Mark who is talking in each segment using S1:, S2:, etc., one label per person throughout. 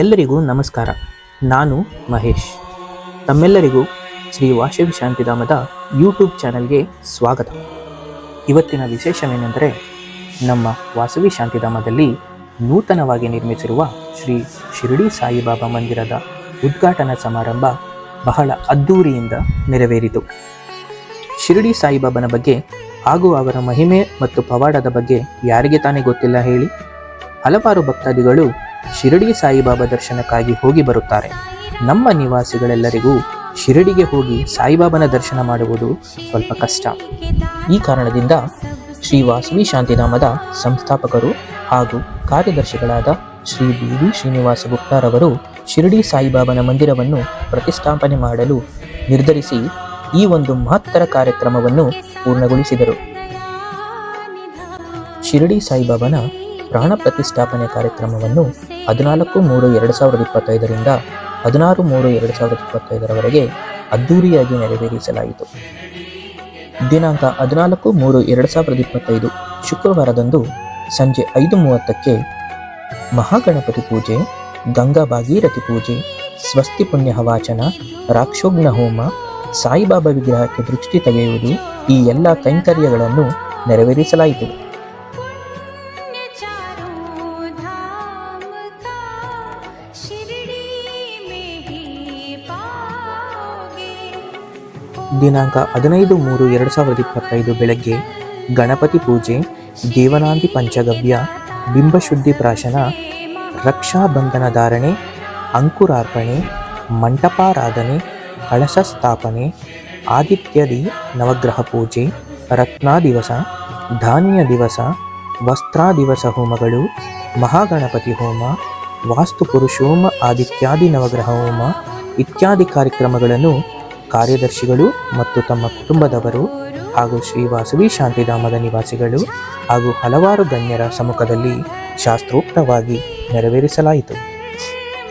S1: ಎಲ್ಲರಿಗೂ ನಮಸ್ಕಾರ. ನಾನು ಮಹೇಶ್. ತಮ್ಮೆಲ್ಲರಿಗೂ ಶ್ರೀ ವಾಸವಿ ಶಾಂತಿಧಾಮದ ಯೂಟ್ಯೂಬ್ ಚಾನೆಲ್ಗೆ ಸ್ವಾಗತ. ಇವತ್ತಿನ ವಿಶೇಷವೇನೆಂದರೆ ನಮ್ಮ ವಾಸವಿ ಶಾಂತಿಧಾಮದಲ್ಲಿ ನೂತನವಾಗಿ ನಿರ್ಮಿಸಿರುವ ಶ್ರೀ ಶಿರಡಿ ಸಾಯಿಬಾಬಾ ಮಂದಿರದ ಉದ್ಘಾಟನಾ ಸಮಾರಂಭ ಬಹಳ ಅದ್ಧೂರಿಯಿಂದ ನೆರವೇರಿತು. ಶಿರಡಿ ಸಾಯಿಬಾಬನ ಬಗ್ಗೆ ಹಾಗೂ ಅವರ ಮಹಿಮೆ ಮತ್ತು ಪವಾಡದ ಬಗ್ಗೆ ಯಾರಿಗೆ ತಾನೇ ಗೊತ್ತಿಲ್ಲ ಹೇಳಿ. ಹಲವಾರು ಭಕ್ತಾದಿಗಳು ಶಿರಡಿ ಸಾಯಿಬಾಬಾ ದರ್ಶನಕ್ಕಾಗಿ ಹೋಗಿ ಬರುತ್ತಾರೆ. ನಮ್ಮ ನಿವಾಸಿಗಳೆಲ್ಲರಿಗೂ ಶಿರಡಿಗೆ ಹೋಗಿ ಸಾಯಿಬಾಬನ ದರ್ಶನ ಮಾಡುವುದು ಸ್ವಲ್ಪ ಕಷ್ಟ. ಈ ಕಾರಣದಿಂದ ಶ್ರೀ ವಾಸವಿ ಶಾಂತಿಧಾಮದ ಸಂಸ್ಥಾಪಕರು ಹಾಗೂ ಕಾರ್ಯದರ್ಶಿಗಳಾದ ಶ್ರೀ ಬಿ ವಿ ಶ್ರೀನಿವಾಸ ಗುಪ್ತಾರವರು ಶಿರಡಿ ಸಾಯಿಬಾಬನ ಮಂದಿರವನ್ನು ಪ್ರತಿಷ್ಠಾಪನೆ ಮಾಡಲು ನಿರ್ಧರಿಸಿ ಈ ಒಂದು ಮಹತ್ತರ ಕಾರ್ಯಕ್ರಮವನ್ನು ಪೂರ್ಣಗೊಳಿಸಿದರು. ಶಿರಡಿ ಸಾಯಿಬಾಬನ ಪ್ರಾಣ ಪ್ರತಿಷ್ಠಾಪನೆ ಕಾರ್ಯಕ್ರಮವನ್ನು ಹದಿನಾಲ್ಕು ಮೂರು ಎರಡು ಸಾವಿರದ ಇಪ್ಪತ್ತೈದರಿಂದ ಹದಿನಾರು ಮೂರು ಎರಡು ಸಾವಿರದ ಇಪ್ಪತ್ತೈದರವರೆಗೆ ಅದ್ದೂರಿಯಾಗಿ ನೆರವೇರಿಸಲಾಯಿತು. ದಿನಾಂಕ ಹದಿನಾಲ್ಕು ಮೂರು ಎರಡು ಸಾವಿರದ ಇಪ್ಪತ್ತೈದು ಶುಕ್ರವಾರದಂದು ಸಂಜೆ ಐದು ಮೂವತ್ತಕ್ಕೆ ಮಹಾಗಣಪತಿ ಪೂಜೆ, ಗಂಗಾ ಭಾಗೀರಥಿ ಪೂಜೆ, ಸ್ವಸ್ತಿ ಪುಣ್ಯ ಹವಾಚನ, ರಾಕ್ಷೋಗ್ನ ಹೋಮ, ಸಾಯಿಬಾಬಾ ವಿಗ್ರಹಕ್ಕೆ ದೃಷ್ಟಿ ತೆಗೆಯುವುದು ಈ ಎಲ್ಲ ಕೈಂಕರ್ಯಗಳನ್ನು ನೆರವೇರಿಸಲಾಯಿತು. ದಿನಾಂಕ ಹದಿನೈದು ಮೂರು ಎರಡು ಸಾವಿರದ ಇಪ್ಪತ್ತೈದು ಬೆಳಗ್ಗೆ ಗಣಪತಿ ಪೂಜೆ ದೇವನಾಂದಿ ಪಂಚಗವ್ಯ, ಬಿಂಬಶುದ್ಧಿ ಪ್ರಾಶನ ರಕ್ಷಾಬಂಧನ ಧಾರಣೆ, ಅಂಕುರಾರ್ಪಣೆ, ಮಂಟಪಾರಾಧನೆ ಕಳಶ ಸ್ಥಾಪನೆ ಆದಿತ್ಯದಿ ನವಗ್ರಹ ಪೂಜೆ, ರತ್ನಾ ದಿವಸ, ಧಾನ್ಯ ದಿವಸ, ವಸ್ತ್ರಾ ದಿವಸ ಹೋಮಗಳು, ಮಹಾಗಣಪತಿ ಹೋಮ, ವಾಸ್ತು ಪುರುಷೋಮ, ಆದಿತ್ಯಾದಿ ನವಗ್ರಹ ಹೋಮ ಇತ್ಯಾದಿ ಕಾರ್ಯಕ್ರಮಗಳನ್ನು ಕಾರ್ಯದರ್ಶಿಗಳು ಮತ್ತು ತಮ್ಮ ಕುಟುಂಬದವರು ಹಾಗೂ ಶ್ರೀ ವಾಸವಿ ಶಾಂತಿಧಾಮದ ನಿವಾಸಿಗಳು ಹಾಗೂ ಹಲವಾರು ಗಣ್ಯರ ಸಮ್ಮುಖದಲ್ಲಿ ಶಾಸ್ತ್ರೋಕ್ತವಾಗಿ ನೆರವೇರಿಸಲಾಯಿತು.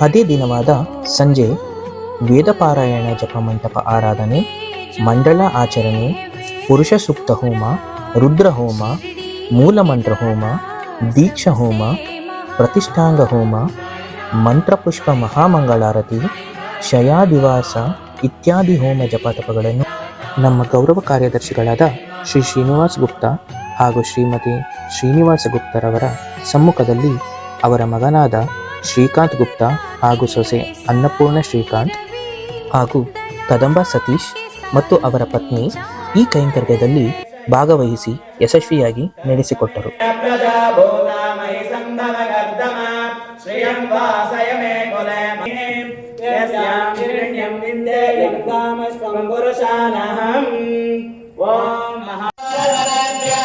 S1: ಅದೇ ದಿನವಾದ ಸಂಜೆ ವೇದಪಾರಾಯಣ ಜಪ ಮಂಟಪ ಆರಾಧನೆ, ಮಂಡಲ ಆಚರಣೆ, ಪುರುಷ ಸೂಕ್ತ ಹೋಮ, ರುದ್ರ ಹೋಮ ಮೂಲಮಂತ್ರ ಹೋಮ, ದೀಕ್ಷಾ ಹೋಮ, ಪ್ರತಿಷ್ಠಾಂಗ ಹೋಮ, ಮಂತ್ರಪುಷ್ಪ ಮಹಾಮಂಗಳಾರತಿ, ಶಯಾದಿವಾಸ ಇತ್ಯಾದಿ ಹೋಮ ಜಪತಪಗಳನ್ನು ನಮ್ಮ ಗೌರವ ಕಾರ್ಯದರ್ಶಿಗಳಾದ ಶ್ರೀ ಶ್ರೀನಿವಾಸ್ ಗುಪ್ತಾ ಹಾಗೂ ಶ್ರೀಮತಿ ಶ್ರೀನಿವಾಸ ಗುಪ್ತರವರ ಸಮ್ಮುಖದಲ್ಲಿ ಅವರ ಮಗನಾದ ಶ್ರೀಕಾಂತ್ ಗುಪ್ತಾ ಹಾಗೂ ಸೊಸೆ ಅನ್ನಪೂರ್ಣ ಶ್ರೀಕಾಂತ್ ಹಾಗೂ ಕದಂಬ ಸತೀಶ್ ಮತ್ತು ಅವರ ಪತ್ನಿ ಈ ಕೈಂಕರ್ಯದಲ್ಲಿ ಭಾಗವಹಿಸಿ ಯಶಸ್ವಿಯಾಗಿ ನಡೆಸಿಕೊಟ್ಟರು.
S2: ಕೊಲೆ वासय मे कुले यस्यां हिरण्यं विन्देयं कामस्त्वं पुरुषानहम् ॐ महाभ्यः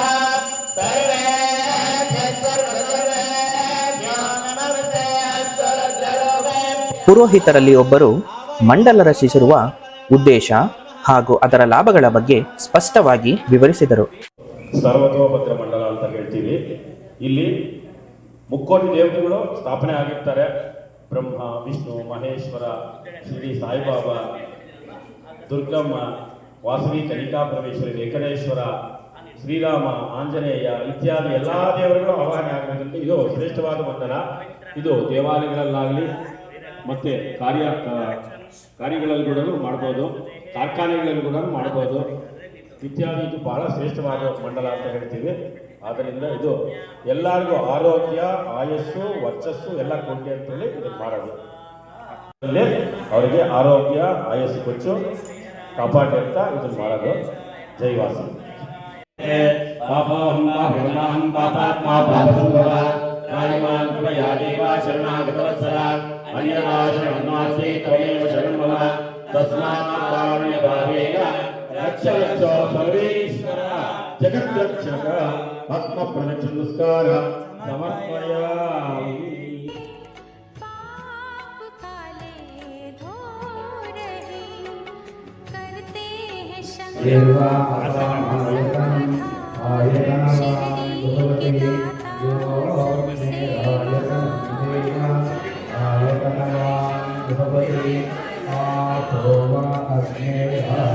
S1: ಪುರೋಹಿತರಲ್ಲಿ ಒಬ್ಬರು ಮಂಡಲ ರಚಿಸಿರುವ ಉದ್ದೇಶ ಹಾಗೂ ಅದರ ಲಾಭಗಳ ಬಗ್ಗೆ ಸ್ಪಷ್ಟವಾಗಿ ವಿವರಿಸಿದರು
S3: ಸರ್ವತೋಭದ್ರ ಮಂಡಲ ಅಂತ ಹೇಳ್ತೀವಿ ಇಲ್ಲಿ ಮುಕ್ಕೋಟಿ ದೇವತೆಗಳು ಸ್ಥಾಪನೆ ಆಗಿರ್ತಾರೆ ಬ್ರಹ್ಮ, ವಿಷ್ಣು, ಮಹೇಶ್ವರ, ಶ್ರೀ ಸಾಯಿಬಾಬಾ, ದುರ್ಗಮ್ಮ, ವಾಸವಿ, ಕನಿಕಾ ಪರಮೇಶ್ವರಿ, ವೆಂಕಟೇಶ್ವರ, ಶ್ರೀರಾಮ, ಆಂಜನೇಯ ಇತ್ಯಾದಿ ಎಲ್ಲ ದೇವರುಗಳು ಆವಾಹನೆ ಆಗಬೇಕಂತ ಇದು ಶ್ರೇಷ್ಠವಾದ ಮಂಡಲ. ಇದು ದೇವಾಲಯಗಳಲ್ಲಾಗಲಿ ಮತ್ತೆ ಕಾರ್ಯ ಕಾರ್ಯಗಳಲ್ಲಿ ಕೂಡ ಮಾಡ್ಬೋದು, ಕಾರ್ಖಾನೆಗಳಲ್ಲಿ ಕೂಡ ಮಾಡ್ಬೋದು. ಇತ್ಯಾದಿ ಇದು ಬಹಳ ಶ್ರೇಷ್ಠವಾದ ಮಂಡಲ ಅಂತ ಹೇಳ್ತೀವಿ. ಆದ್ದರಿಂದ ಇದು ಎಲ್ಲರಿಗೂ ಆರೋಗ್ಯ ಆಯಸ್ಸು ವರ್ಚಸ್ಸು ಎಲ್ಲ ಕೊಡ್ಲಿ ಅಂತೇಳಿ ಇದನ್ನು ಮಾಡೋದು ಅಲ್ಲೇ ಅವರಿಗೆ ಆರೋಗ್ಯ ಆಯಸ್ಸು ಕೊಚ್ಚು ಕಾಪಾಡಿ ಅಂತ ಇದನ್ನು ಮಾಡೋದು ಜೈವಾಸ ಪಾಪೋಹಂ ಪಾಪಗುಣಾಹಂ ಪಾಪಾತ್ಮ ಪಾಪಸಂಭವ ಕಾಯಮಾನ್ ಕೃಪಯಾ ದೇವ ಶರಣಾಗತವತ್ಸಲ ಅನ್ಯನಾಶನನ್ನಾಸ್ತಿ ತ್ವಮೇವ ಶರಣಂ ಮಮ ತಸ್ಮಾತ್ ಕಾರುಣ್ಯ ಭಾವೇನ ರಕ್ಷ ರಕ್ಷೋ ಸರ್ವೇಶ್ವರ ಜಗದ್ರಕ್ಷಕ ಆತ್ಮ ಪ್ರಣಚ ನಮಸ್ಕಾರ ಸಮರ್ಪಯಾಮಿ
S4: पाप काले धो रहे करते हैं शंकर
S3: ನಮಸ್ಕಾರಶ್ಚ
S2: चक्रे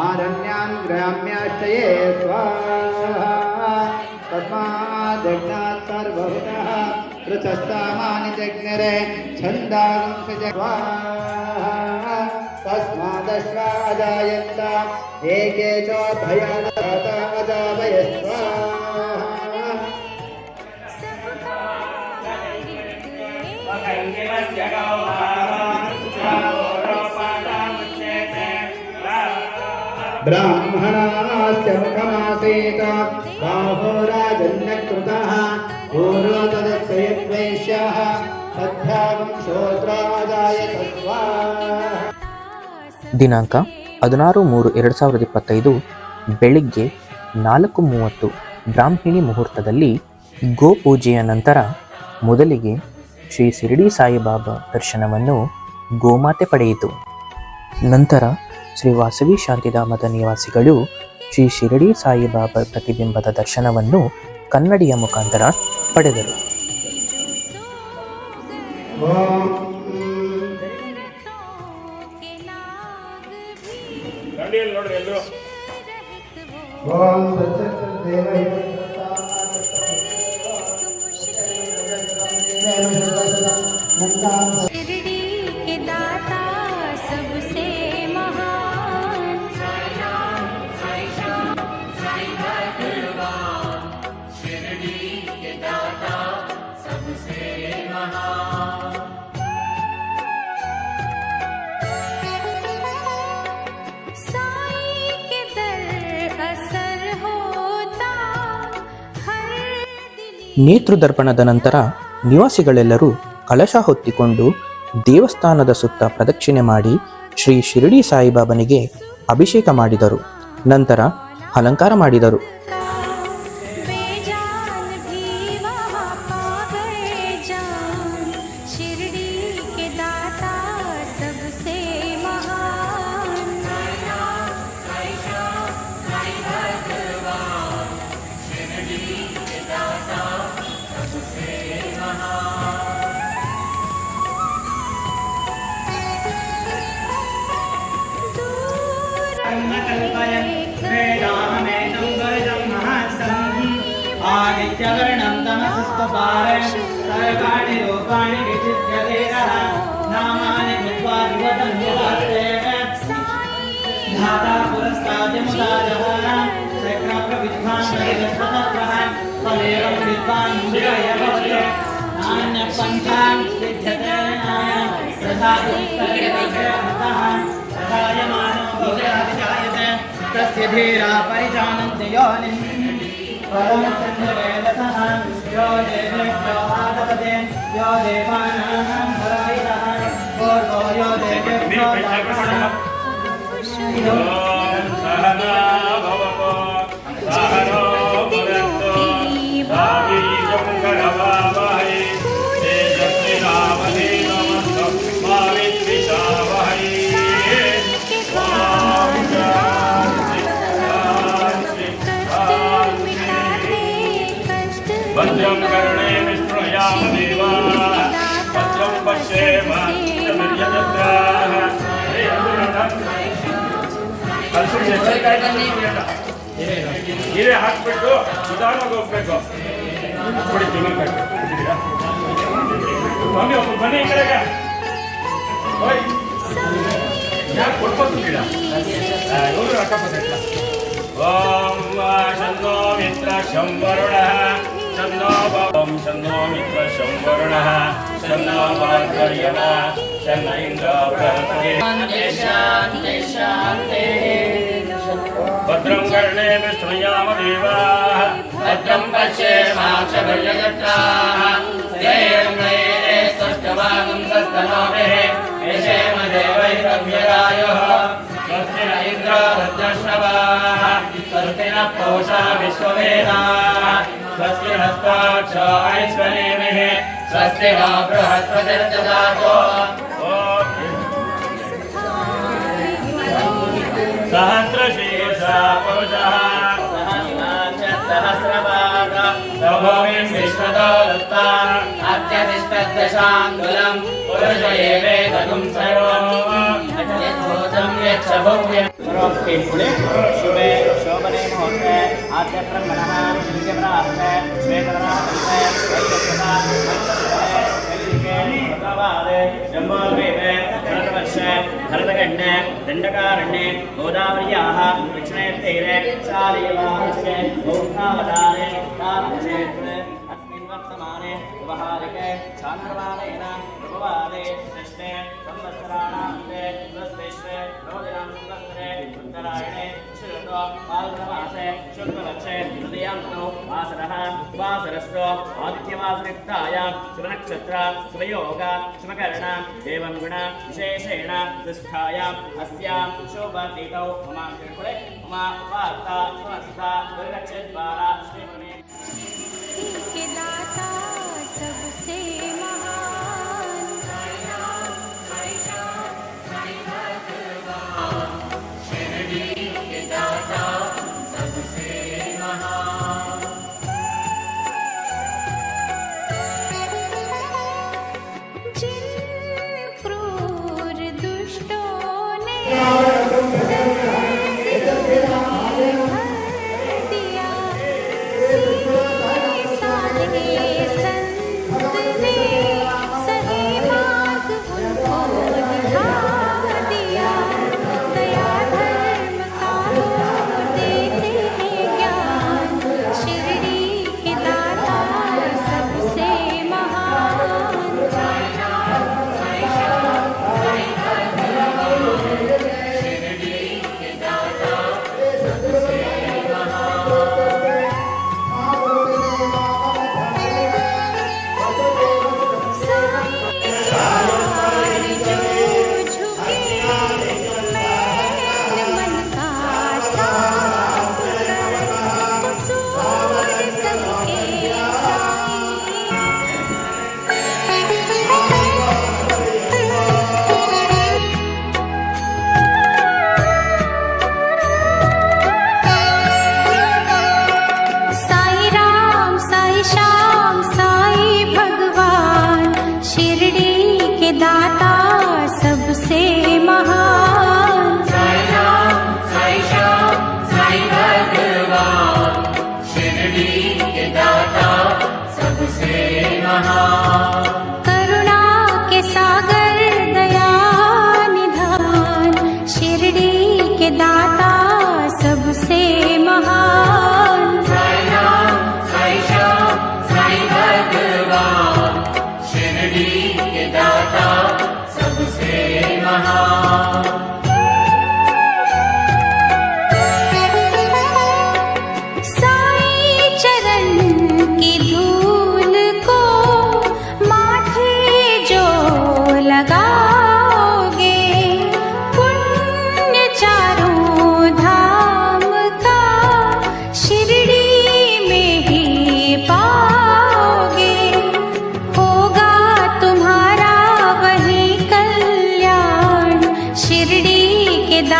S2: आरण्यान् ग्राम्याश्रये स्वाहा। तस्मादज्ञात् सर्वभूतः पृथस्तामानि जज्ञरे छन्दांसि स्वाहा तस्मादश्वादायन्ता एके च भयादावयस्वा ब्राह्मणास्य मुखमासीत बाहोराजन्यकृतः पूर्व तदक्षयद्वैश्यः तद्भागं श्रोत्राजायत स्वाहा
S1: ದಿನಾಂಕ ಹದಿನಾರು ಮೂರು ಎರಡು ಸಾವಿರದ ಇಪ್ಪತ್ತೈದು ಬೆಳಿಗ್ಗೆ ನಾಲ್ಕು ಮೂವತ್ತು ಬ್ರಾಹ್ಮಿಣಿ ಮುಹೂರ್ತದಲ್ಲಿ ಗೋಪೂಜೆಯ ನಂತರ ಮೊದಲಿಗೆ ಶ್ರೀ ಶಿರಡಿ ಸಾಯಿಬಾಬಾ ದರ್ಶನವನ್ನು ಗೋಮಾತೆ ಪಡೆಯಿತು ನಂತರ ಶ್ರೀ ವಾಸವಿ ಶಾಂತಿಧಾಮದ ನಿವಾಸಿಗಳು ಶ್ರೀ ಶಿರಡಿ ಸಾಯಿಬಾಬಾ ಪ್ರತಿಬಿಂಬದ ದರ್ಶನವನ್ನು ಕನ್ನಡಿಯ ಮುಖಾಂತರ ಪಡೆದರು. ನೇತೃದರ್ಪಣದ ನಂತರ ನಿವಾಸಿಗಳೆಲ್ಲರೂ ಕಳಶ ಹೊತ್ತಿಕೊಂಡು ದೇವಸ್ಥಾನದ ಸುತ್ತ ಪ್ರದಕ್ಷಿಣೆ ಮಾಡಿ ಶ್ರೀ ಶಿರಡಿ ಸಾಯಿಬಾಬನಿಗೆ ಅಭಿಷೇಕ ಮಾಡಿದರು. ನಂತರ ಅಲಂಕಾರ ಮಾಡಿದರು.
S2: आदित्यवर्णं तमसस्तपारं सर्वाणि रूपाणि विचित्रदेरः नामानि कृत्वा विवदन्यवास्तेन धाता पुरस्ताद्यमुदाजः चक्रप्रविद्वान् परिवस्ततत्वः विद्वान् नान्यपन्थान् विद्यते तथा तस्य धीरा परिजानन्ति योनिम् परमचन्द्रवेदसः यो देवेभ्यो आदपते यो देवानां परायितः पूर्वो यो देवेभ्यो
S3: ಹಿರೇ ಹಾಕ್ಬಿಟ್ಟು ನಿಧಾನವಾಗಿ ಹೋಗ್ಬೇಕು. ಕೊಡಿ ತೆಂಗಿನ ಸ್ವಾಮಿ ಒಬ್ಬ ಬನ್ನಿ ಈ ಕಡೆಗೆ. ಯಾಕೆ ಕೊಡ್ಬೋದು ಗಿಡ? ಇವರು ಅಕ್ಕಪಕ್ಕ. ಓಂ ಶನ್ನೋ ಮಿತ್ರ ಶಂವರುಣಃ ಶನ್ನೋ ಓಂ ಶನ್ನೋ ಮಿತ್ರ ಶಂವರುಣಃ ಶನ್ನ ಇಂದ್ರ ಬೃಹಸ್ಪತಿ భద్రం గణే విష్ణయామ దేవాః భద్రం పశ్యేమాక్షభయగట్రాహేమదేవైరవ్యరాయో స్వస్తిన ఇంద్రవద్రశ్రవాः
S2: స్వస్తిన పౌషా విశ్వవేదాः స్వస్తి హస్తాక్ష నా బృహస్పతిర్దదాతో सहस्र सहसा पुरुषः सहस्रपाद सौभौमिं विश्वतो दत्ता अत्यतिष्ठद्दशाङ्गुलम् पुरुष एवेदगुं सर्वम् यद्भूतं यच्छभव्यं करोति पुणे शुभे शोभने मुहूर्ते आद्य ब्रह्मणः सूर्यप्राप्ते श्वेतराप्ते वैश्वता शम्भोद्वीपे शतवर्षे भरतगण्डे दण्डकारण्ये गोदावर्याः दक्षिणे तीरे शालीवाहस्ये बौद्धावतारे क्षेत्रे अस्मिन् वर्तमाने उपहारिके चान्द्रवालेन उपवादे षष्ठे
S4: संवत्सराणां ते स्वस्तिष्ठे रोदिना సరస్వ ఆదిత్యమాశ్రిప్తాయ శివనక్షత్ర శివయోగ శివకరణ దేవం గుణ విశేషేణ తిష్టాయ అస్యాం శోభాతీతౌ మమాంకుడే మమ ఉపాత్త స్వస్థ దుర్గక్షేద్వారా శ్రీమణి.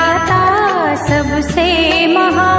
S4: दाता सबसे
S2: महा